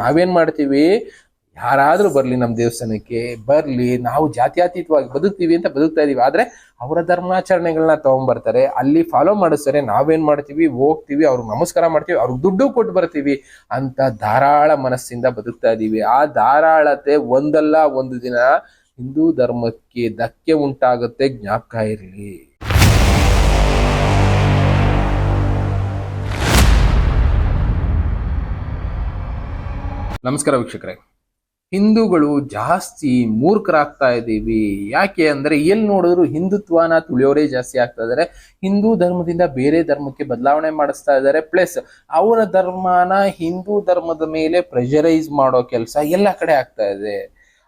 ನಾವೇನ್ ಮಾಡ್ತೀವಿ? ಯಾರಾದ್ರೂ ಬರ್ಲಿ ನಮ್ಮ ದೇವಸ್ಥಾನಕ್ಕೆ, ಬರ್ಲಿ, ನಾವು ಜಾತ್ಯಾತೀತವಾಗಿ ಬದುಕ್ತೀವಿ ಅಂತ ಬದುಕ್ತಾ ಇದೀವಿ. ಆದ್ರೆ ಅವರ ಧರ್ಮಾಚರಣೆಗಳನ್ನ ತಗೊಂಡ್ಬರ್ತಾರೆ ಅಲ್ಲಿ ಫಾಲೋ ಮಾಡಿಸ್ತಾರೆ. ನಾವೇನ್ ಮಾಡ್ತೀವಿ? ಹೋಗ್ತೀವಿ, ಅವ್ರಿಗೆ ನಮಸ್ಕಾರ ಮಾಡ್ತೀವಿ, ಅವ್ರಿಗೆ ದುಡ್ಡು ಕೊಟ್ಟು ಬರ್ತೀವಿ ಅಂತ ಧಾರಾಳ ಮನಸ್ಸಿಂದ ಬದುಕ್ತಾ ಇದೀವಿ. ಆ ಧಾರಾಳತೆ ಒಂದಲ್ಲ ಒಂದು ದಿನ ಹಿಂದೂ ಧರ್ಮಕ್ಕೆ ಧಕ್ಕೆ ಉಂಟಾಗುತ್ತೆ. ಜ್ಞಾಪಕ ಇರಲಿ. ನಮಸ್ಕಾರ ವೀಕ್ಷಕರೇ. ಹಿಂದೂಗಳು ಜಾಸ್ತಿ ಮೂರ್ಖರಾಗ್ತಾ ಇದ್ದೀವಿ. ಯಾಕೆ ಅಂದ್ರೆ ಎಲ್ಲಿ ನೋಡಿದ್ರು ಹಿಂದುತ್ವನ ತುಳಿಯೋರೇ ಜಾಸ್ತಿ ಆಗ್ತಾ ಇದಾರೆ. ಹಿಂದೂ ಧರ್ಮದಿಂದ ಬೇರೆ ಧರ್ಮಕ್ಕೆ ಬದಲಾವಣೆ ಮಾಡಿಸ್ತಾ ಇದ್ದಾರೆ ಪ್ಲಸ್ ಅವರ ಧರ್ಮನ ಹಿಂದೂ ಧರ್ಮದ ಮೇಲೆ ಪ್ರೆಷರೈಸ್ ಮಾಡೋ ಕೆಲಸ ಎಲ್ಲ ಕಡೆ ಆಗ್ತಾ ಇದೆ.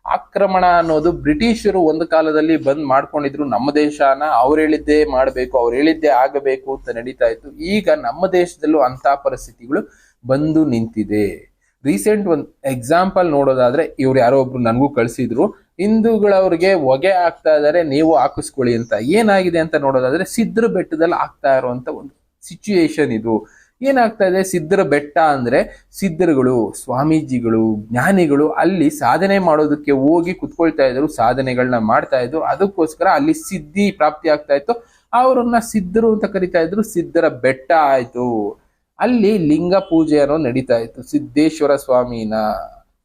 ಆಕ್ರಮಣ ಅನ್ನೋದು ಬ್ರಿಟಿಷರು ಒಂದು ಕಾಲದಲ್ಲಿ ಬಂದ್ ಮಾಡ್ಕೊಂಡಿದ್ರು. ನಮ್ಮ ದೇಶನ ಅವ್ರು ಹೇಳಿದ್ದೇ ಮಾಡಬೇಕು, ಅವ್ರು ಹೇಳಿದ್ದೇ ಆಗಬೇಕು ಅಂತ ನಡೀತಾ ಇತ್ತು. ಈಗ ನಮ್ಮ ದೇಶದಲ್ಲೂ ಅಂತ ಪರಿಸ್ಥಿತಿಗಳು ಬಂದು ನಿಂತಿದೆ. ರೀಸೆಂಟ್ ಒಂದು ಎಕ್ಸಾಂಪಲ್ ನೋಡೋದಾದ್ರೆ ಇವ್ರು ಯಾರೋ ಒಬ್ರು ನನಗೂ ಕಳ್ಸಿದ್ರು. ಹಿಂದೂಗಳವ್ರಿಗೆ ಹೊಗೆ ಆಗ್ತಾ ಇದಾರೆ, ನೀವು ಹಾಕಿಸ್ಕೊಳ್ಳಿ ಅಂತ. ಏನಾಗಿದೆ ಅಂತ ನೋಡೋದಾದ್ರೆ ಸಿದ್ರ ಬೆಟ್ಟದಲ್ಲಿ ಆಗ್ತಾ ಇರುವಂತ ಒಂದು ಸಿಚುಯೇಷನ್ ಇದು. ಏನಾಗ್ತಾ ಇದೆ? ಸಿದ್ಧರ ಬೆಟ್ಟ ಅಂದ್ರೆ ಸಿದ್ಧರುಗಳು, ಸ್ವಾಮೀಜಿಗಳು, ಜ್ಞಾನಿಗಳು ಅಲ್ಲಿ ಸಾಧನೆ ಮಾಡೋದಕ್ಕೆ ಹೋಗಿ ಕುತ್ಕೊಳ್ತಾ ಇದ್ರು ಸಾಧನೆಗಳನ್ನ ಮಾಡ್ತಾ ಇದ್ರು. ಅದಕ್ಕೋಸ್ಕರ ಅಲ್ಲಿ ಸಿದ್ಧಿ ಪ್ರಾಪ್ತಿ ಆಗ್ತಾ ಇತ್ತು. ಅವರನ್ನ ಸಿದ್ಧರು ಅಂತ ಕರಿತಾ ಇದ್ರು. ಸಿದ್ಧರ ಬೆಟ್ಟ ಆಯ್ತು. ಅಲ್ಲಿ ಲಿಂಗ ಪೂಜೆ ಅನ್ನೋ ನಡೀತಾ ಇತ್ತು. ಸಿದ್ದೇಶ್ವರ ಸ್ವಾಮಿನ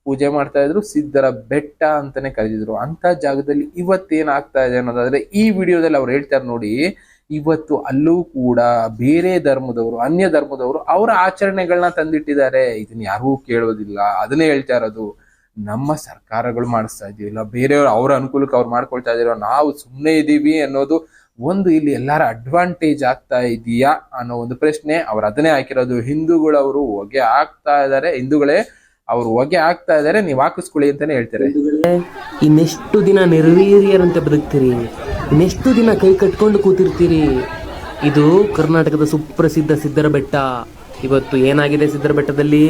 ಪೂಜೆ ಮಾಡ್ತಾ ಇದ್ರು, ಸಿದ್ಧರ ಬೆಟ್ಟ ಅಂತಾನೆ ಕರೆದಿದ್ರು. ಅಂತ ಜಾಗದಲ್ಲಿ ಇವತ್ತೇನಾಗ್ತಾ ಇದೆ ಅನ್ನೋದಾದ್ರೆ, ಈ ವಿಡಿಯೋದಲ್ಲಿ ಅವ್ರು ಹೇಳ್ತಾರೆ ನೋಡಿ, ಇವತ್ತು ಅಲ್ಲೂ ಕೂಡ ಬೇರೆ ಧರ್ಮದವರು, ಅನ್ಯ ಧರ್ಮದವರು ಅವರ ಆಚರಣೆಗಳನ್ನ ತಂದಿಟ್ಟಿದ್ದಾರೆ. ಇದನ್ನ ಯಾರಿಗೂ ಕೇಳೋದಿಲ್ಲ. ಅದನ್ನೇ ಹೇಳ್ತಾ ಇರೋದು, ನಮ್ಮ ಸರ್ಕಾರಗಳು ಮಾಡಿಸ್ತಾ ಇದೀವಿಲ್ಲ ಬೇರೆಯವ್ರು ಅವ್ರ ಅನುಕೂಲಕ್ಕೆ ಅವ್ರು ಮಾಡ್ಕೊಳ್ತಾ ಇದೀರೋ, ನಾವು ಸುಮ್ಮನೆ ಇದ್ದೀವಿ ಅನ್ನೋದು ಒಂದು ಇಲ್ಲಿ ಎಲ್ಲರ ಅಡ್ವಾಂಟೇಜ್ ಆಗ್ತಾ ಇದೆಯಾ ಅನ್ನೋ ಒಂದು ಪ್ರಶ್ನೆ ಅವ್ರು ಅದನ್ನೇ ಹಾಕಿರೋದು. ಹಿಂದೂಗಳವರು ಹೊಗೆ ಆಗ್ತಾ ಇದಾರೆ. ಹಿಂದೂಗಳೇ ಅವ್ರು ಹೊಗೆ ಆಗ್ತಾ ಇದಾರೆ. ನೀವು ಹಾಕಿಸ್ಕೊಳ್ಳಿ ಅಂತಾನೆ ಹೇಳ್ತಾರೆ. ಇನ್ನೆಷ್ಟು ದಿನ ನಿರ್ವೀರ್ಯರಂತೆ ಬದುಕ್ತೀರಿ? ಇನ್ನೆಷ್ಟು ದಿನ ಕೈ ಕಟ್ಕೊಂಡು ಕೂತಿರ್ತೀರಿ? ಇದು ಕರ್ನಾಟಕದ ಸುಪ್ರಸಿದ್ಧ ಸಿದ್ದರ ಬೆಟ್ಟ ಇವತ್ತು ಏನಾಗಿದೆ ಸಿದ್ದರ ಬೆಟ್ಟದಲ್ಲಿ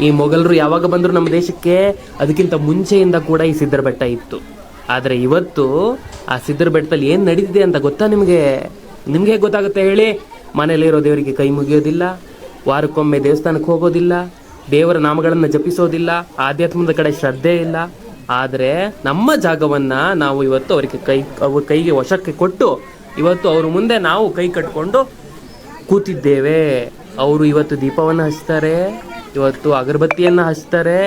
ಈ ಮೊಘಲರು ಯಾವಾಗ ಬಂದರು ನಮ್ಮ ದೇಶಕ್ಕೆ? ಅದಕ್ಕಿಂತ ಮುಂಚೆಯಿಂದ ಕೂಡ ಈ ಸಿದ್ದರ ಬೆಟ್ಟ ಇತ್ತು. ಆದರೆ ಇವತ್ತು ಆ ಸಿದ್ಧರ ಬೆಟ್ಟದಲ್ಲಿ ಏನು ನಡೀತಿದೆ ಅಂತ ಗೊತ್ತಾ ನಿಮಗೆ? ನಿಮಗೆ ಗೊತ್ತಾಗುತ್ತೆ ಹೇಳಿ? ಮನೆಯಲ್ಲಿರೋ ದೇವರಿಗೆ ಕೈ ಮುಗಿಯೋದಿಲ್ಲ, ವಾರಕ್ಕೊಮ್ಮೆ ದೇವಸ್ಥಾನಕ್ಕೆ ಹೋಗೋದಿಲ್ಲ, ದೇವರ ನಾಮಗಳನ್ನು ಜಪಿಸೋದಿಲ್ಲ, ಆಧ್ಯಾತ್ಮದ ಕಡೆ ಶ್ರದ್ಧೆ ಇಲ್ಲ. ಆದರೆ ನಮ್ಮ ಜಾಗವನ್ನು ನಾವು ಇವತ್ತು ಅವರಿಗೆ ಕೈ ಅವ್ರ ಕೈಗೆ ವಶಕ್ಕೆ ಕೊಟ್ಟು ಇವತ್ತು ಅವ್ರ ಮುಂದೆ ನಾವು ಕೈ ಕಟ್ಕೊಂಡು ಕೂತಿದ್ದೇವೆ. ಅವರು ಇವತ್ತು ದೀಪವನ್ನು ಹಚ್ತಾರೆ, ಇವತ್ತು ಅಗರಬತ್ತಿಯನ್ನು ಹಚ್ತಾರೆ,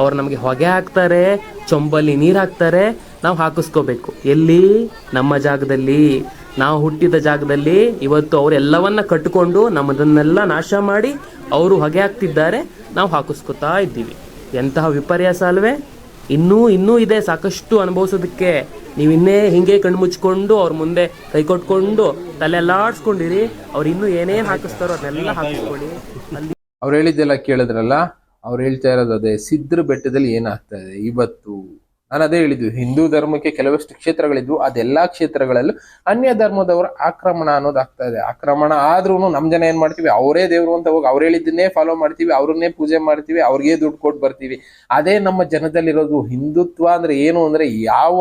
ಅವ್ರು ನಮಗೆ ಹೊಗೆ ಹಾಕ್ತಾರೆ, ಚೊಂಬಲ್ಲಿ ನೀರು ಹಾಕ್ತಾರೆ. ನಾವು ಹಾಕಿಸ್ಕೋಬೇಕು. ಎಲ್ಲಿ? ನಮ್ಮ ಜಾಗದಲ್ಲಿ. ನಾವು ಹುಟ್ಟಿದ ಜಾಗದಲ್ಲಿ ಇವತ್ತು ಅವರೆಲ್ಲವನ್ನ ಕಟ್ಟಿಕೊಂಡು ನಮ್ಮದನ್ನೆಲ್ಲ ನಾಶ ಮಾಡಿ ಅವರು ಹೊಗೆ ಹಾಕ್ತಿದ್ದಾರೆ. ನಾವು ಹಾಕಿಸ್ಕೊತಾ ಇದ್ದೀವಿ. ಎಂತಹ ವಿಪರ್ಯಾಸ ಅಲ್ವೇ? ಇನ್ನೂ ಇನ್ನೂ ಇದೆ ಸಾಕಷ್ಟು ಅನುಭವಿಸೋದಕ್ಕೆ. ನೀವು ಇನ್ನೇ ಹಿಂಗೆ ಕಣ್ಣು ಮುಚ್ಕೊಂಡು ಅವ್ರ ಮುಂದೆ ಕೈ ಕೊಟ್ಕೊಂಡು ತಲೆ ಎಲ್ಲ ಆಡ್ಸ್ಕೊಂಡಿರಿ ಅವ್ರು ಇನ್ನೂ ಏನೇನು ಹಾಕಿಸ್ತಾರೋ ಅದನ್ನೆಲ್ಲ ಹಾಕಿಸ್ಕೊಳ್ಳಿ. ಅಲ್ಲಿ ಅವ್ರು ಹೇಳಿದ್ದೆಲ್ಲ ಕೇಳಿದ್ರಲ್ಲ? ಅವ್ರು ಹೇಳ್ತಾ ಇರೋದು ಅದೇ, ಸಿದ್ರ ಬೆಟ್ಟದಲ್ಲಿ ಏನಾಗ್ತಾ ಇದೆ? ಇವತ್ತು ನಾನು ಅದೇ ಹೇಳಿದ್ವಿ ಹಿಂದೂ ಧರ್ಮಕ್ಕೆ ಕೆಲವಷ್ಟು ಕ್ಷೇತ್ರಗಳಿದ್ವು, ಅದೆಲ್ಲಾ ಕ್ಷೇತ್ರಗಳಲ್ಲೂ ಅನ್ಯ ಧರ್ಮದವರ ಆಕ್ರಮಣ ಅನ್ನೋದಾಗ್ತಾ ಇದೆ. ಆಕ್ರಮಣ ಆದ್ರೂ ನಮ್ ಜನ ಏನ್ ಮಾಡ್ತೀವಿ, ಅವರೇ ದೇವ್ರು ಅಂತ ಹೋಗಿ ಅವ್ರು ಹೇಳಿದ್ದನ್ನೇ ಫಾಲೋ ಮಾಡ್ತೀವಿ, ಅವ್ರನ್ನೇ ಪೂಜೆ ಮಾಡ್ತೀವಿ, ಅವ್ರಿಗೆ ದುಡ್ಡು ಕೊಟ್ಟು ಬರ್ತೀವಿ. ಅದೇ ನಮ್ಮ ಜನದಲ್ಲಿರೋದು ಹಿಂದುತ್ವ ಅಂದ್ರೆ ಏನು ಅಂದ್ರೆ ಯಾವ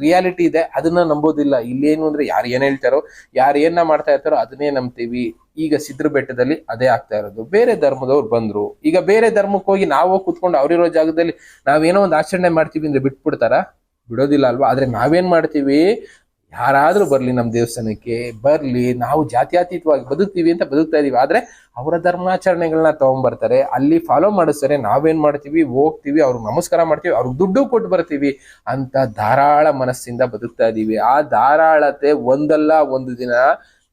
ರಿಯಾಲಿಟಿ ಇದೆ ಅದನ್ನ ನಂಬೋದಿಲ್ಲ. ಇಲ್ಲೇನು ಅಂದ್ರೆ ಯಾರು ಏನ್ ಹೇಳ್ತಾರೋ, ಯಾರು ಏನ ಮಾಡ್ತಾ ಇರ್ತಾರೋ ಅದನ್ನೇ ನಂಬ್ತೀವಿ. ಈಗ ಸಿದ್ರ ಬೆಟ್ಟದಲ್ಲಿ ಅದೇ ಆಗ್ತಾ ಇರೋದು. ಬೇರೆ ಧರ್ಮದವ್ರು ಬಂದ್ರು. ಈಗ ಬೇರೆ ಧರ್ಮಕ್ಕೆ ಹೋಗಿ ನಾವು ಕುತ್ಕೊಂಡು ಅವ್ರಿರೋ ಜಾಗದಲ್ಲಿ ನಾವೇನೋ ಒಂದು ಆಚರಣೆ ಮಾಡ್ತೀವಿ ಅಂದ್ರೆ ಬಿಟ್ಬಿಡ್ತಾರ? ಬಿಡೋದಿಲ್ಲ ಅಲ್ವಾ? ಆದ್ರೆ ನಾವೇನ್ ಮಾಡ್ತೀವಿ? ಯಾರಾದ್ರೂ ಬರ್ಲಿ ನಮ್ಮ ದೇವಸ್ಥಾನಕ್ಕೆ, ಬರ್ಲಿ, ನಾವು ಜಾತ್ಯಾತೀತವಾಗಿ ಬದುಕ್ತೀವಿ ಅಂತ ಬದುಕ್ತಾ ಇದೀವಿ. ಆದ್ರೆ ಅವರ ಧರ್ಮಾಚರಣೆಗಳನ್ನ ತಗೊಂಡ್ಬರ್ತಾರೆ ಅಲ್ಲಿ ಫಾಲೋ ಮಾಡಿಸ್ತಾರೆ. ನಾವೇನ್ ಮಾಡ್ತೀವಿ? ಹೋಗ್ತೀವಿ, ಅವ್ರಿಗೆ ನಮಸ್ಕಾರ ಮಾಡ್ತೀವಿ, ಅವ್ರಿಗೆ ದುಡ್ಡು ಕೊಟ್ಟು ಬರ್ತೀವಿ ಅಂತ ಧಾರಾಳ ಮನಸ್ಸಿಂದ ಬದುಕ್ತಾ ಇದೀವಿ. ಆ ಧಾರಾಳತೆ ಒಂದಲ್ಲ ಒಂದು ದಿನ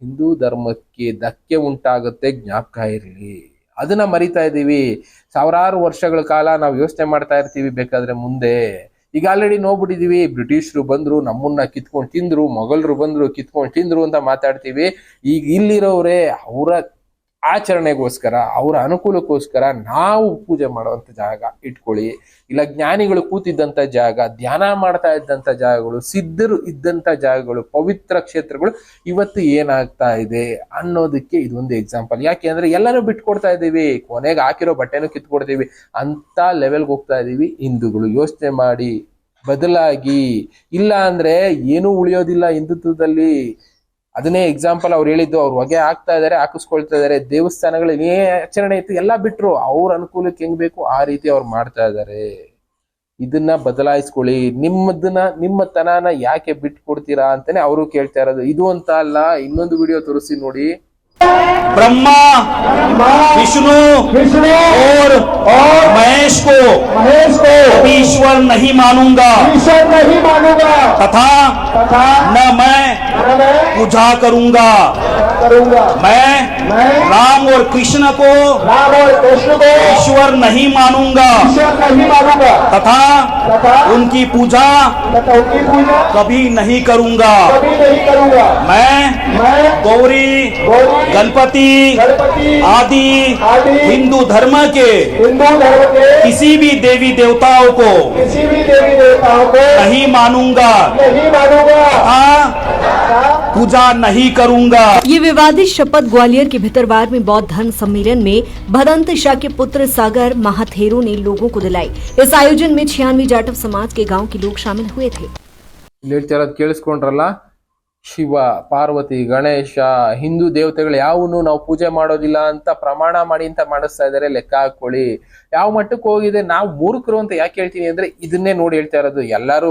ಹಿಂದೂ ಧರ್ಮಕ್ಕೆ ಧಕ್ಕೆ ಉಂಟಾಗುತ್ತೆ ಜ್ಞಾಪಕ ಇರಲಿ. ಅದನ್ನ ಮರಿತಾ ಇದ್ದೀವಿ. ಸಾವಿರಾರು ವರ್ಷಗಳ ಕಾಲ ನಾವು ಯೋಚನೆ ಮಾಡ್ತಾ ಇರ್ತೀವಿ ಬೇಕಾದ್ರೆ ಮುಂದೆ. ಈಗ ಆಲ್ರೆಡಿ ನೋಡ್ಬಿಟ್ಟಿದೀವಿ. ಬ್ರಿಟಿಷರು ಬಂದ್ರು, ನಮ್ಮನ್ನ ಕಿತ್ಕೊಂಡು ತಿಂದ್ರು, ಮೊಘಲರು ಬಂದ್ರು, ಕಿತ್ಕೊಂಡು ತಿಂದ್ರು ಅಂತ ಮಾತಾಡ್ತೀವಿ. ಈಗ ಇಲ್ಲಿರೋರೇ, ಅವರ ಆಚರಣೆಗೋಸ್ಕರ, ಅವರ ಅನುಕೂಲಕ್ಕೋಸ್ಕರ ನಾವು ಪೂಜೆ ಮಾಡುವಂತ ಜಾಗ ಇಟ್ಕೊಳ್ಳಿ. ಇಲ್ಲ, ಜ್ಞಾನಿಗಳು ಕೂತಿದ್ದಂತ ಜಾಗ, ಧ್ಯಾನ ಮಾಡ್ತಾ ಇದ್ದಂಥ ಜಾಗಗಳು, ಸಿದ್ಧರು ಇದ್ದಂತ ಜಾಗಗಳು, ಪವಿತ್ರ ಕ್ಷೇತ್ರಗಳು ಇವತ್ತು ಏನಾಗ್ತಾ ಇದೆ ಅನ್ನೋದಕ್ಕೆ ಇದೊಂದು ಎಕ್ಸಾಂಪಲ್ ಯಾಕೆ ಅಂದರೆ ಎಲ್ಲರೂ ಬಿಟ್ಕೊಡ್ತಾ ಇದ್ದೀವಿ, ಕೊನೆಗೆ ಹಾಕಿರೋ ಬಟ್ಟೆನೂ ಕಿತ್ಕೊಡ್ತೀವಿ ಅಂಥ ಲೆವೆಲ್ಗೆ ಹೋಗ್ತಾ ಇದೀವಿ ಹಿಂದೂಗಳು. ಯೋಚನೆ ಮಾಡಿ, ಬದಲಾಗಿ, ಇಲ್ಲ ಅಂದ್ರೆ ಏನೂ ಉಳಿಯೋದಿಲ್ಲ ಹಿಂದುತ್ವದಲ್ಲಿ. ಅದನ್ನೇ ಎಕ್ಸಾಂಪಲ್ ಅವ್ರು ಹೇಳಿದ್ದು, ಅವ್ರು ಹೊಗೆ ಹಾಕ್ತಾ ಇದಾರೆ, ಹಾಕಿಸ್ಕೊಳ್ತಾ ಇದಾರೆ ದೇವಸ್ಥಾನಗಳು ಏ, ಆಚರಣೆ ಇತ್ತು, ಎಲ್ಲಾ ಬಿಟ್ರು. ಅವ್ರ ಅನುಕೂಲಕ್ಕೆ ಹೆಂಗ್ ಬೇಕು ಆ ರೀತಿ ಅವ್ರು ಮಾಡ್ತಾ ಇದಾರೆ. ಇದನ್ನ ಬದಲಾಯಿಸ್ಕೊಳ್ಳಿ. ನಿಮ್ಮದನ್ನ, ನಿಮ್ಮ ತನಾನ ಯಾಕೆ ಬಿಟ್ಟು ಕೊಡ್ತೀರಾ ಅಂತಾನೆ ಅವರು ಕೇಳ್ತಾ ಇರೋದು. ಇದು ಅಂತ ಅಲ್ಲ, ಇನ್ನೊಂದು ವಿಡಿಯೋ ತೋರಿಸಿ ನೋಡಿ. ब्रह्मा विष्णु और महेश को महेश को ईश्वर नहीं मानूँगा। ईश्वर नहीं मानूँगा। तथा तथा न मैं पूजा करूँगा। करूँगा। मैं मैं राम और कृष्ण को राम और कृष्ण को ईश्वर नहीं मानूँगा। ईश्वर नहीं मानूँगा। तथा तथा उनकी पूजा तथा उनकी पूजा कभी नहीं करूँगा। कभी नहीं करूँगा। मैं मैं गौरी गौरी गणपति गणपति आदि आदि हिंदू धर्म के हिंदू धर्म के किसी भी देवी देवताओं को किसी भी देवी देवताओं को नहीं मानूँगा। नहीं मानूँगा। हाँ तथा पूजा नहीं करूंगा ये विवादित शपथ ग्वालियर के भितरवार में बौद्ध धर्म सम्मेलन में भदंत शाह के पुत्र सागर महाथेरो ने लोगों को दिलाई इस आयोजन में छियानवे जाटव समाज के गांव के लोग शामिल हुए थे ಇಲ್ಲಿ ಹೇಳ್ತಾ ಇರೋದು ಕೇಳಿಸ್ಕೊಂಡ್ರಲ್ಲ ಶಿವ ಪಾರ್ವತಿ ಗಣೇಶ ಹಿಂದೂ ದೇವತೆಗಳು ಯಾವನು ನಾವು ಪೂಜೆ ಮಾಡೋದಿಲ್ಲ ಅಂತ ಪ್ರಮಾಣ ಮಾಡಿ ಅಂತ ಮಾಡಿಸ್ತಾ ಇದಾರೆ ಲೆಕ್ಕ ಹಾಕೊಳ್ಳಿ ಯಾವ ಮಟ್ಟಕ್ಕೆ ಹೋಗಿದೆ ನಾವು ಮೂರ್ಖರು ಅಂತ ಯಾಕೆ ಹೇಳ್ತೀನಿ ಅಂದ್ರೆ ಇದನ್ನೇ ನೋಡಿ ಹೇಳ್ತಾ ಇರೋದು ಎಲ್ಲರೂ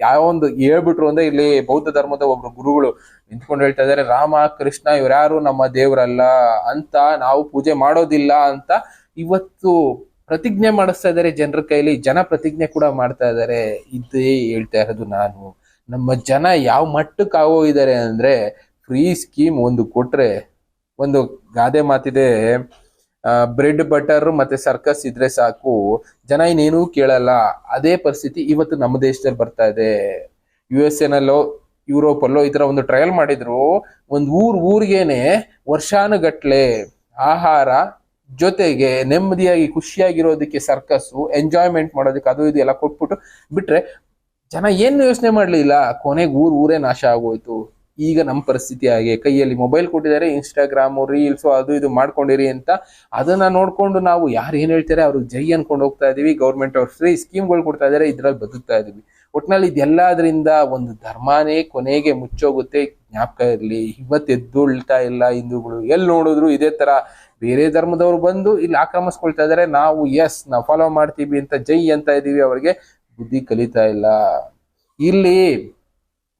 ಯಾವ ಒಂದು ಹೇಳ್ಬಿಟ್ರು ಅಂದ್ರೆ ಇಲ್ಲಿ ಬೌದ್ಧ ಧರ್ಮದ ಒಬ್ರು ಗುರುಗಳು ನಿಂತ್ಕೊಂಡು ಹೇಳ್ತಾ ಇದಾರೆ, ರಾಮ, ಕೃಷ್ಣ ಇವ್ರ್ಯಾರು ನಮ್ಮ ದೇವರಲ್ಲ ಅಂತ ನಾವು ಪೂಜೆ ಮಾಡೋದಿಲ್ಲ ಅಂತ ಇವತ್ತು ಪ್ರತಿಜ್ಞೆ ಮಾಡಿಸ್ತಾ ಇದಾರೆ ಜನರ ಕೈಲಿ, ಜನ ಪ್ರತಿಜ್ಞೆ ಕೂಡ ಮಾಡ್ತಾ ಇದಾರೆ. ಇದೇ ಹೇಳ್ತಾ ಇರೋದು ನಾನು. ನಮ್ಮ ಜನ ಯಾವ ಮಟ್ಟಕ್ಕೆ ಆಗೋಗಿದ್ದಾರೆ ಅಂದ್ರೆ ಫ್ರೀ ಸ್ಕೀಮ್ ಒಂದು ಕೊಟ್ರೆ, ಒಂದು ಗಾದೆ ಮಾತಿದೆ. ಬ್ರೆಡ್ ಬಟರ್ ಮತ್ತೆ ಸರ್ಕಸ್ ಇದ್ರೆ ಸಾಕು. ಜನ ಇನ್ನೇನೂ ಕೇಳಲ್ಲ. ಅದೇ ಪರಿಸ್ಥಿತಿ ಇವತ್ತು ನಮ್ಮ ದೇಶದಲ್ಲಿ ಬರ್ತಾ ಇದೆ. ಯು ಎಸ್ ಎನಲ್ಲೋ ಯುರೋಪ್ ಅಲ್ಲೋ ಈ ತರ ಒಂದು ಟ್ರಯಲ್ ಮಾಡಿದ್ರು. ಒಂದ್ ಊರ್ ಊರಿಗೇನೆ ವರ್ಷಾನುಗಟ್ಲೆ ಆಹಾರ ಜೊತೆಗೆ ನೆಮ್ಮದಿಯಾಗಿ ಖುಷಿಯಾಗಿರೋದಕ್ಕೆ ಸರ್ಕಸ್ಸು ಎಂಜಾಯ್ಮೆಂಟ್ ಮಾಡೋದಕ್ಕೆ ಅದು ಇದು ಎಲ್ಲ ಕೊಟ್ಬಿಟ್ಟು ಬಿಟ್ರೆ ಜನ ಏನು ಯೋಚನೆ ಮಾಡ್ಲಿಲ್ಲ. ಕೊನೆಗೆ ಊರ್ ಊರೇ ನಾಶ ಆಗೋಯ್ತು. ಈಗ ನಮ್ಮ ಪರಿಸ್ಥಿತಿ ಹಾಗೆ. ಕೈಯಲ್ಲಿ ಮೊಬೈಲ್ ಕೊಟ್ಟಿದ್ದಾರೆ ಇನ್ಸ್ಟಾಗ್ರಾಮು ರೀಲ್ಸು ಅದು ಇದು ಮಾಡ್ಕೊಂಡಿರಿ ಅಂತ. ಅದನ್ನ ನೋಡ್ಕೊಂಡು ನಾವು ಯಾರು ಏನು ಹೇಳ್ತಾರೆ ಅವರು ಜೈ ಅನ್ಕೊಂಡು ಹೋಗ್ತಾ ಇದೀವಿ. ಗೌರ್ಮೆಂಟ್ ಅವ್ರು ಫ್ರೀ ಸ್ಕೀಮ್ಗಳು ಕೊಡ್ತಾ ಇದ್ದಾರೆ ಇದ್ರಲ್ಲಿ ಬದುಕ್ತಾ ಇದೀವಿ. ಒಟ್ನಲ್ಲಿ ಇದೆಲ್ಲದರಿಂದ ಒಂದು ಧರ್ಮನೇ ಕೊನೆಗೆ ಮುಚ್ಚೋಗುತ್ತೆ. ಜ್ಞಾಪಕ ಇರಲಿ, ಇವತ್ತು ಎದ್ದುಳ್ತಾ ಇಲ್ಲ ಹಿಂದೂಗಳು. ಎಲ್ಲಿ ನೋಡಿದ್ರು ಇದೇ ತರ ಬೇರೆ ಧರ್ಮದವ್ರು ಬಂದು ಇಲ್ಲಿ ಆಕ್ರಮಿಸ್ಕೊಳ್ತಾ ಇದಾರೆ. ನಾವು ಎಸ್ ನಾವು ಫಾಲೋ ಮಾಡ್ತೀವಿ ಅಂತ, ಜೈ ಅಂತ ಇದೀವಿ ಅವರಿಗೆ. ಬುದ್ಧಿ ಕಲಿತಾ ಇಲ್ಲ. ಇಲ್ಲಿ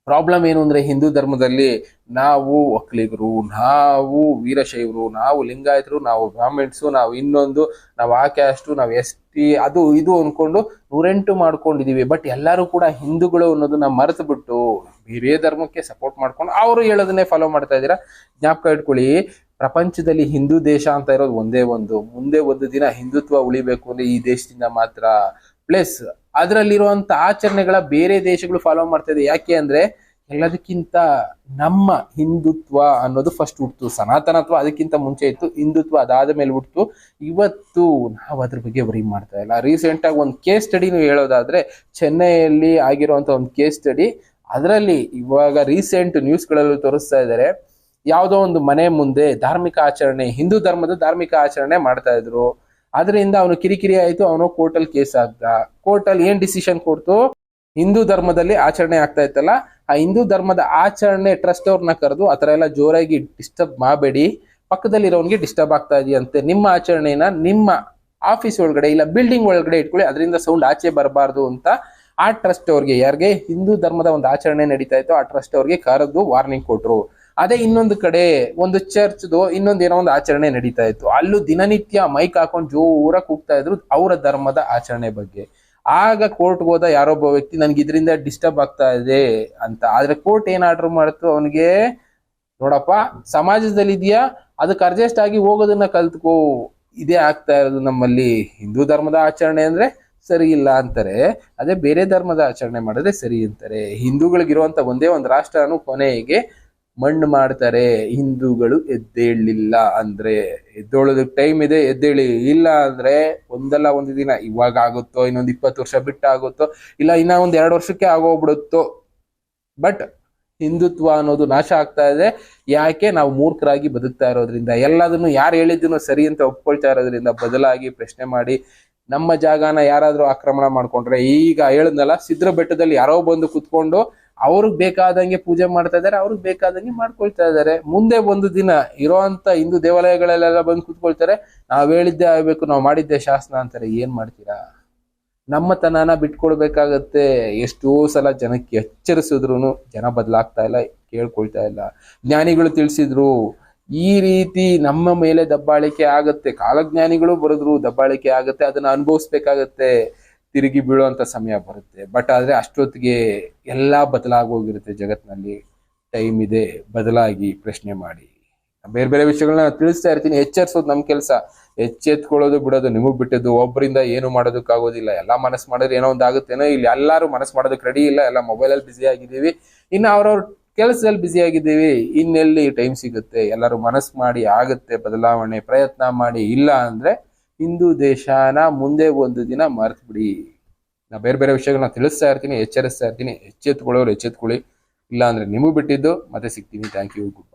ಪ್ರಾಬ್ಲಮ್ ಏನು ಅಂದ್ರೆ ಹಿಂದೂ ಧರ್ಮದಲ್ಲಿ ನಾವು ಒಕ್ಕಲಿಗರು ನಾವು ವೀರಶೈವರು, ನಾವು ಲಿಂಗಾಯತರು, ನಾವು ಬ್ರಾಹ್ಮಿಣ್ಸು, ನಾವು ಇನ್ನೊಂದು, ನಾವು ಆ ಕ್ಯಾಸ್ಟು, ನಾವು ಎಸ್ ಟಿ, ಅದು ಇದು ಅನ್ಕೊಂಡು ನೂರೆಂಟು ಮಾಡ್ಕೊಂಡಿದೀವಿ. ಬಟ್ ಎಲ್ಲರೂ ಕೂಡ ಹಿಂದೂಗಳು ಅನ್ನೋದನ್ನ ಮರೆತು ಬಿಟ್ಟು ಬೇರೆ ಧರ್ಮಕ್ಕೆ ಸಪೋರ್ಟ್ ಮಾಡ್ಕೊಂಡು ಅವರು ಹೇಳೋದನ್ನೇ ಫಾಲೋ ಮಾಡ್ತಾ ಇದ್ದೀರಾ? ಜ್ಞಾಪಕ ಇಟ್ಕೊಳ್ಳಿ, ಪ್ರಪಂಚದಲ್ಲಿ ಹಿಂದೂ ದೇಶ ಅಂತ ಇರೋದು ಒಂದೇ ಒಂದು. ಮುಂದೆ ಒಂದು ದಿನ ಹಿಂದುತ್ವ ಉಳಿಬೇಕು ಅಂದ್ರೆ ಈ ದೇಶದಿಂದ ಮಾತ್ರ. ಪ್ಲಸ್ ಅದರಲ್ಲಿರುವಂತ ಆಚರಣೆಗಳ ಬೇರೆ ದೇಶಗಳು ಫಾಲೋ ಮಾಡ್ತಾ ಇದೆ ಯಾಕೆ ಅಂದ್ರೆ ಎಲ್ಲದಕ್ಕಿಂತ ನಮ್ಮ ಹಿಂದುತ್ವ ಅನ್ನೋದು ಫಸ್ಟ್ ಹುಟ್ಟಿತು ಸನಾತನತ್ವ ಅದಕ್ಕಿಂತ ಮುಂಚೆ ಇತ್ತು. ಹಿಂದುತ್ವ ಅದಾದ ಮೇಲೆ ಹುಟ್ಟು ಇವತ್ತು ನಾವು ಅದ್ರ ಬಗ್ಗೆ ವರಿ ಮಾಡ್ತಾ ಇಲ್ಲ. ರೀಸೆಂಟ್ ಆಗಿ ಒಂದು ಕೇಸ್ ಸ್ಟಡಿ ನೀವು ಹೇಳೋದಾದ್ರೆ ಚೆನ್ನೈಯಲ್ಲಿ ಆಗಿರುವಂತ ಒಂದು ಕೇಸ್ ಸ್ಟಡಿ ಅದರಲ್ಲಿ ಇವಾಗ ರೀಸೆಂಟ್ ನ್ಯೂಸ್ಗಳಲ್ಲೂ ತೋರಿಸ್ತಾ ಇದ್ದಾರೆ ಯಾವುದೋ ಒಂದು ಮನೆ ಮುಂದೆ ಧಾರ್ಮಿಕ ಆಚರಣೆ, ಹಿಂದೂ ಧರ್ಮದ ಧಾರ್ಮಿಕ ಆಚರಣೆ ಮಾಡ್ತಾ ಇದ್ರು. ಅದರಿಂದ ಅವನು ಕಿರಿಕಿರಿ ಆಯ್ತು, ಅವನು ಕೋರ್ಟಲ್ಲಿ ಕೇಸ್ ಆಗ್ದ. ಕೋರ್ಟಲ್ಲಿ ಏನ್ ಡಿಸಿಷನ್ ಕೊಡ್ತು? ಹಿಂದೂ ಧರ್ಮದಲ್ಲಿ ಆಚರಣೆ ಆಗ್ತಾ ಇತ್ತಲ್ಲ, ಆ ಹಿಂದೂ ಧರ್ಮದ ಆಚರಣೆ ಟ್ರಸ್ಟ್ ಅವ್ರನ್ನ ಕರೆದು ಆ ಥರ ಎಲ್ಲ ಜೋರಾಗಿ ಡಿಸ್ಟರ್ಬ್ ಮಾಡಬೇಡಿ. ಪಕ್ಕದಲ್ಲಿರೋನ್ಗೆ ಡಿಸ್ಟರ್ಬ್ ಆಗ್ತಾ ಇದೆಯಂತೆ ನಿಮ್ಮ ಆಚರಣೆನ ನಿಮ್ಮ ಆಫೀಸ್ ಒಳಗಡೆ ಇಲ್ಲ ಬಿಲ್ಡಿಂಗ್ ಒಳಗಡೆ ಇಟ್ಕೊಳ್ಳಿ, ಅದರಿಂದ ಸೌಂಡ್ ಆಚೆ ಬರಬಾರ್ದು ಅಂತ ಆ ಟ್ರಸ್ಟ್ ಅವ್ರಿಗೆ. ಯಾರಿಗೆ? ಹಿಂದೂ ಧರ್ಮದ ಒಂದು ಆಚರಣೆ ನಡೀತಾ ಇತ್ತು, ಆ ಟ್ರಸ್ಟ್ ಅವ್ರಿಗೆ ಕರೆದು ವಾರ್ನಿಂಗ್ ಕೊಟ್ರು. ಅದೇ ಇನ್ನೊಂದು ಕಡೆ ಒಂದು ಚರ್ಚ್ದು ಇನ್ನೊಂದು ಏನೋ ಒಂದು ಆಚರಣೆ ನಡೀತಾ ಇತ್ತು. ಅಲ್ಲೂ ದಿನನಿತ್ಯ ಮೈಕ್ ಹಾಕೊಂಡು ಜೋರಾಗಿ ಕೂಗ್ತಾ ಇದ್ರು ಅವರ ಧರ್ಮದ ಆಚರಣೆ ಬಗ್ಗೆ. ಆಗ ಕೋರ್ಟ್ ಹೋದ ಯಾರೊಬ್ಬ ವ್ಯಕ್ತಿ, ನನ್ಗೆ ಇದರಿಂದ ಡಿಸ್ಟರ್ಬ್ ಆಗ್ತಾ ಇದೆ ಅಂತ. ಆದ್ರೆ ಕೋರ್ಟ್ ಏನ್ ಆರ್ಡರ್ ಮಾಡ್ತು? ಅವನಿಗೆ, ನೋಡಪ್ಪ, ಸಮಾಜದಲ್ಲಿ ಇದೆಯಾ? ಅದಕ್ಕೆ ಅಡ್ಜಸ್ಟ್ ಆಗಿ ಹೋಗೋದನ್ನ ಕಲ್ತ್ಕೋ. ಇದೇ ಆಗ್ತಾ ಇರೋದು ನಮ್ಮಲ್ಲಿ. ಹಿಂದೂ ಧರ್ಮದ ಆಚರಣೆ ಅಂದ್ರೆ ಸರಿ ಇಲ್ಲ ಅಂತಾರೆ. ಅದೇ ಬೇರೆ ಧರ್ಮದ ಆಚರಣೆ ಮಾಡಿದ್ರೆ ಸರಿ ಅಂತಾರೆ. ಹಿಂದೂಗಳಿಗಿರುವಂತ ಒಂದೇ ಒಂದು ರಾಷ್ಟ್ರನು ಕೊನೆಗೆ ಮಣ್ಣು ಮಾಡ್ತಾರೆ, ಹಿಂದೂಗಳು ಎದ್ದೇಳಲಿಲ್ಲ ಅಂದ್ರೆ, ಎದ್ದೇಳೋದಕ್ಕೆ ಟೈಮ್ ಇದೆ, ಎದ್ದೇಳಿ. ಇಲ್ಲ ಅಂದ್ರೆ ಒಂದಲ್ಲ ಒಂದು ದಿನ ಇವಾಗ ಆಗುತ್ತೋ ಇನ್ನೊಂದು ಇಪ್ಪತ್ತು ವರ್ಷ ಬಿಟ್ಟು ಆಗುತ್ತೋ ಇಲ್ಲ ಇನ್ನ ಒಂದ್ ಎರಡು ವರ್ಷಕ್ಕೆ ಆಗೋಗ್ಬಿಡುತ್ತೋ. ಬಟ್ ಹಿಂದುತ್ವ ಅನ್ನೋದು ನಾಶ ಆಗ್ತಾ ಇದೆ. ಯಾಕೆ? ನಾವು ಮೂರ್ಖರಾಗಿ ಬದುಕ್ತಾ ಇರೋದ್ರಿಂದ. ಎಲ್ಲದನ್ನು ಯಾರು ಹೇಳಿದ್ದನ್ನು ಸರಿ ಅಂತ ಒಪ್ಕೊಳ್ತಾ ಇರೋದ್ರಿಂದ ಬದಲಾಗಿ ಪ್ರಶ್ನೆ ಮಾಡಿ, ನಮ್ಮ ಜಾಗನ ಯಾರಾದ್ರೂ ಆಕ್ರಮಣ ಮಾಡ್ಕೊಂಡ್ರೆ, ಈಗ ಹೇಳಿದ್ನಲ್ಲ ಸಿದ್ರ ಬೆಟ್ಟದಲ್ಲಿ ಯಾರೋ ಬಂದು ಕುತ್ಕೊಂಡು ಅವ್ರಿಗೆ ಬೇಕಾದಂಗೆ ಪೂಜೆ ಮಾಡ್ತಾ ಇದ್ದಾರೆ, ಅವ್ರಿಗೆ ಬೇಕಾದಂಗೆ ಮಾಡ್ಕೊಳ್ತಾ ಇದ್ದಾರೆ. ಮುಂದೆ ಒಂದು ದಿನ ಇರೋಂತ ಹಿಂದೂ ದೇವಾಲಯಗಳಲ್ಲೆಲ್ಲ ಬಂದು ಕೂತ್ಕೊಳ್ತಾರೆ, ನಾವ್ ಹೇಳಿದ್ದೆ ಆಗ್ಬೇಕು, ನಾವು ಮಾಡಿದ್ದೆ ಶಾಸನ ಅಂತಾರೆ, ಏನ್ ಮಾಡ್ತೀರಾ? ನಮ್ಮ ತನನ ಬಿಟ್ಕೊಡ್ಬೇಕಾಗತ್ತೆ. ಎಷ್ಟೋ ಸಲ ಜನಕ್ಕೆ ಎಚ್ಚರಿಸಿದ್ರು ಜನ ಬದಲಾಗ್ತಾ ಇಲ್ಲ, ಕೇಳ್ಕೊಳ್ತಾ ಇಲ್ಲ. ಜ್ಞಾನಿಗಳು ತಿಳಿಸಿದ್ರು, ಈ ರೀತಿ ನಮ್ಮ ಮೇಲೆ ದಬ್ಬಾಳಿಕೆ ಆಗತ್ತೆ. ಕಾಲಜ್ಞಾನಿಗಳು ಬರೆದ್ರು ದಬ್ಬಾಳಿಕೆ ಆಗತ್ತೆ, ಅದನ್ನ ಅನುಭವಿಸ್ಬೇಕಾಗತ್ತೆ. ತಿರುಗಿ ಬೀಳುವಂತ ಸಮಯ ಬರುತ್ತೆ. ಬಟ್ ಆದ್ರೆ ಅಷ್ಟೊತ್ತಿಗೆ ಎಲ್ಲಾ ಬದಲಾಗೋಗಿರುತ್ತೆ ಜಗತ್ನಲ್ಲಿ. ಟೈಮ್ ಇದೆ, ಬದಲಾಗಿ ಪ್ರಶ್ನೆ ಮಾಡಿ. ಬೇರೆ ಬೇರೆ ವಿಷಯಗಳನ್ನ ನಾನ್ ತಿಳಿಸ್ತಾ ಇರ್ತೀನಿ. ಎಚ್ಚರಿಸೋದು ನಮ್ಮ ಕೆಲಸ. ಎಚ್ಚೆತ್ಕೊಳ್ಳೋದು ಬಿಡೋದು, ನಿಮಗ್ ಬಿಟ್ಟಿದ್ದು ಒಬ್ಬರಿಂದ ಏನು ಮಾಡೋದಕ್ಕಾಗೋದಿಲ್ಲ. ಎಲ್ಲ ಮನಸ್ಸು ಮಾಡಿದ್ರೆ ಏನೋ ಒಂದು ಆಗುತ್ತೇನೋ ಇಲ್ಲಿ. ಎಲ್ಲರೂ ಮನಸ್ಸು ಮಾಡೋದಕ್ಕೆ ರೆಡಿ ಇಲ್ಲ. ಎಲ್ಲ ಮೊಬೈಲಲ್ಲಿ ಬ್ಯುಸಿ ಆಗಿದ್ದೀವಿ. ಇನ್ನು ಅವ್ರವ್ರ ಕೆಲಸದಲ್ಲಿ ಬ್ಯುಸಿ ಆಗಿದ್ದೀವಿ. ಇನ್ನೆಲ್ಲಿ ಟೈಮ್ ಸಿಗುತ್ತೆ? ಎಲ್ಲರೂ ಮನಸ್ಸು ಮಾಡಿ, ಆಗುತ್ತೆ, ಬದಲಾವಣೆ, ಪ್ರಯತ್ನ ಮಾಡಿ, ಇಲ್ಲ ಅಂದ್ರೆ ಹಿಂದೂ ದೇಶನ ಮುಂದೆ ಒಂದು ದಿನ ಮರೆತು ಬಿಡಿ ನಾ ಬೇರೆ ಬೇರೆ ವಿಷಯಗಳನ್ನ ತಿಳಿಸ್ತಾ ಇರ್ತೀನಿ, ಎಚ್ಚರಿಸ್ತಾ ಇರ್ತೀನಿ. ಎಚ್ಚೆತ್ಕೊಳ್ಳೋರು ಎಚ್ಚೆತ್ಕೊಳ್ಳಿ ಇಲ್ಲ ಅಂದ್ರೆ ನಿಮಗ್ ಬಿಟ್ಟಿದ್ದು ಮತ್ತೆ ಸಿಗ್ತೀನಿ. Thank you good